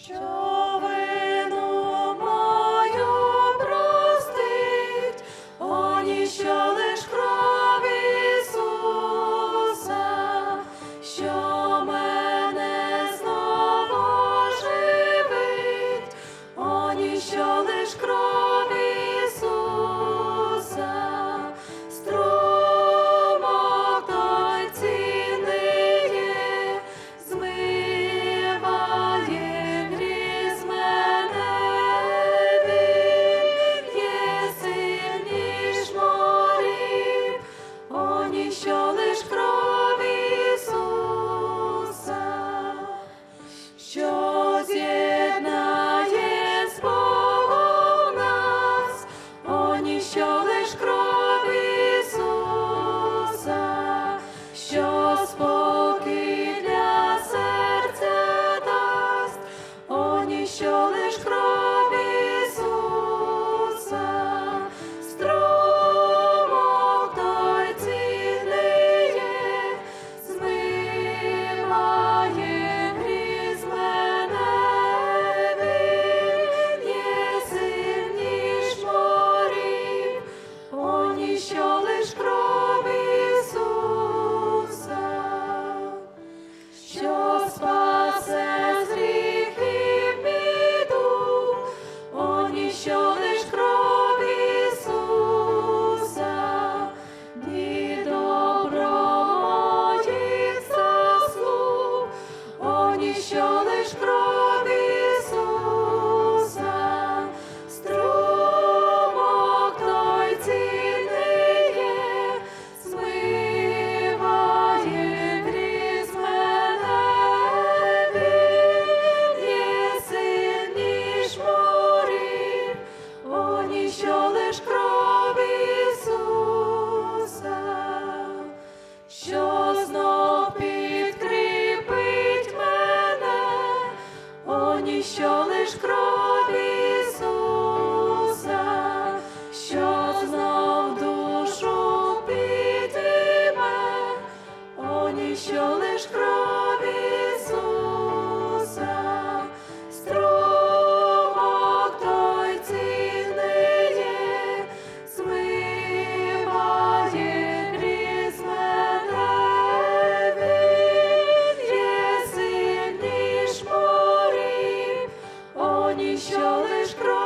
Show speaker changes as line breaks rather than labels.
Що що лиш кров. що лиш кров.